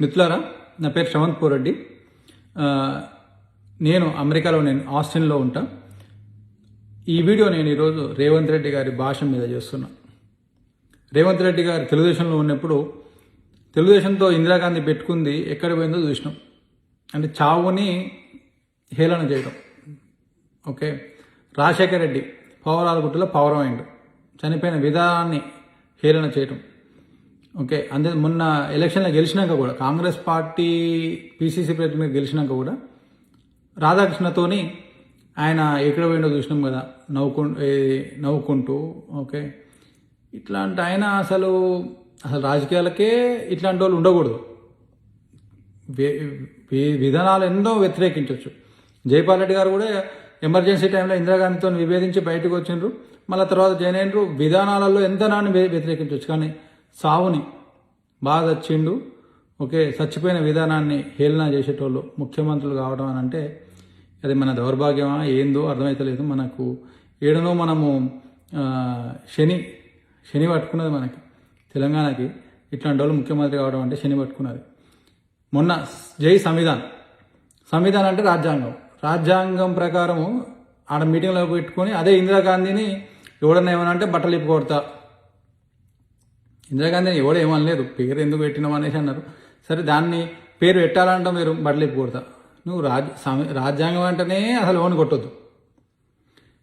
మిత్రులారా నా పేరు శ్రవంత్ పోరెడ్డి. నేను అమెరికాలో నేను ఆస్టిన్లో ఉంటా. ఈ వీడియో నేను ఈరోజు రేవంత్ రెడ్డి గారి భాష మీద చేస్తున్నా. రేవంత్ రెడ్డి గారు తెలుగుదేశంలో ఉన్నప్పుడు తెలుగుదేశంతో ఇందిరాగాంధీ పెట్టుకుంది ఎక్కడ పోయిందో చూసినాం. అంటే చావుని హేళన చేయడం. ఓకే? రాజశేఖర రెడ్డి పౌరాలగుట్టలో పౌరం అయిండు. చనిపోయిన విధానాన్ని హేళన చేయడం ఓకే అంతే మొన్న ఎలక్షన్లో గెలిచినాక కూడా కాంగ్రెస్ పార్టీ పీసీసీ ప్రెసిడెంట్ మీద గెలిచినాక కూడా రాధాకృష్ణతోని ఆయన ఎక్కడ పోయిండో చూసినాం కదా నవ్వుకు నవ్వుకుంటూ ఓకే. ఇట్లాంటి ఆయన అసలు అసలు రాజకీయాలకే ఇట్లాంటి వాళ్ళు ఉండకూడదు. విధానాలు ఎన్నో వ్యతిరేకించవచ్చు జైపాల్ రెడ్డి గారు కూడా ఎమర్జెన్సీ టైంలో ఇందిరాగాంధీతో విభేదించి బయటకు వచ్చిండ్రు. మళ్ళీ తర్వాత జాయిన్ విధానాలలో ఎంత నాన్ని వ్యతిరేకించవచ్చు కానీ సావుని బాగా వచ్చిండు ఓకే చచ్చిపోయిన విధానాన్ని హేళన చేసేటోళ్ళు ముఖ్యమంత్రులు కావడం అని అంటే అది మన దౌర్భాగ్యమా ఏందో అర్థమవుతలేదు మనకు. ఏడనో మనము శని శని పట్టుకున్నది మనకి తెలంగాణకి. ఇట్లాంటి వాళ్ళు ముఖ్యమంత్రి కావడం అంటే శని పట్టుకున్నది. మొన్న జై సంవిధాన్. సంవిధానం అంటే రాజ్యాంగం. రాజ్యాంగం ప్రకారము ఆడ మీటింగ్లో పెట్టుకొని అదే ఇందిరాగాంధీని ఎవడన్నా ఏమన్నా అంటే బట్టలు ఇప్పు కొడతా. ఇందిరాగాంధీని ఎవడు ఏమనలేదు. పేరు ఎందుకు పెట్టినాం అనేసి అన్నారు. సరే దాన్ని పేరు పెట్టాలంట మీరు బట్టలు కొడతా. నువ్వు రాజ్ రాజ్యాంగం అంటేనే అసలు ఓన్ కొట్టొద్దు.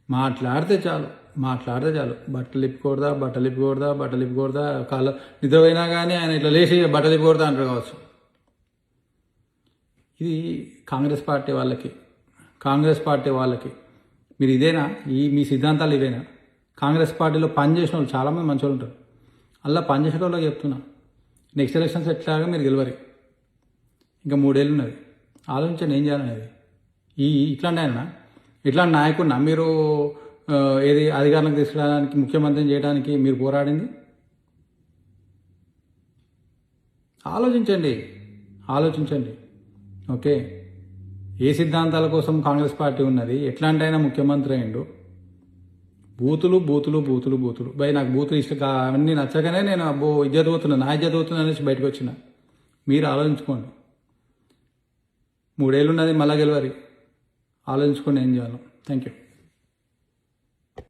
మాట్లాడితే చాలు. మాట్లాడితే చాలు. బట్టలు ఇప్పుకూడదా బట్టలు ఇప్పుకూడదా బట్టలు ఇప్పుకూడదా కాళ్ళ నిద్రపోయినా కానీ ఆయన ఇట్లా లేచి బట్టలు ఇప్పుకూడదా అంటారు కావచ్చు. ఇది కాంగ్రెస్ పార్టీ వాళ్ళకి కాంగ్రెస్ పార్టీ వాళ్ళకి. మీరు ఇదేనా? ఈ మీ సిద్ధాంతాలు ఇవేనా? కాంగ్రెస్ పార్టీలో పనిచేసిన వాళ్ళు చాలామంది మంచి వాళ్ళు ఉంటారు. అలా పనిచేసే చెప్తున్నా. నెక్స్ట్ ఎలక్షన్స్ ఎట్లాగా మీరు గెలవరు. ఇంకా మూడేళ్ళు ఉన్నది ఆలోచించండి ఏం చేయాలనేది. ఈ ఇట్లాంటి ఆయన ఇట్లాంటి నాయకుడినా మీరు ఏది అధికారంలోకి తీసుకురావడానికి ముఖ్యమంత్రిని చేయడానికి మీరు పోరాడింది? ఆలోచించండి. ఆలోచించండి. ఓకే. ఏ సిద్ధాంతాల కోసం కాంగ్రెస్ పార్టీ ఉన్నది? ఎట్లాంటి అయినా ముఖ్యమంత్రి అయిండు బూతులు బూతులు బూతులు బూతులు. భయ నాకు బూతులు ఇష్టం అవన్నీ నచ్చగానే నేను అబ్బో ఇది చదువుతున్నా నా ఇది చదువుతున్నా అనేసి బయటకు వచ్చిన. మీరు ఆలోచించుకోండి. మూడేళ్ళు ఉన్నది మళ్ళా గెలవరి ఆలోచించుకొని ఏం చేయాలి. Thank you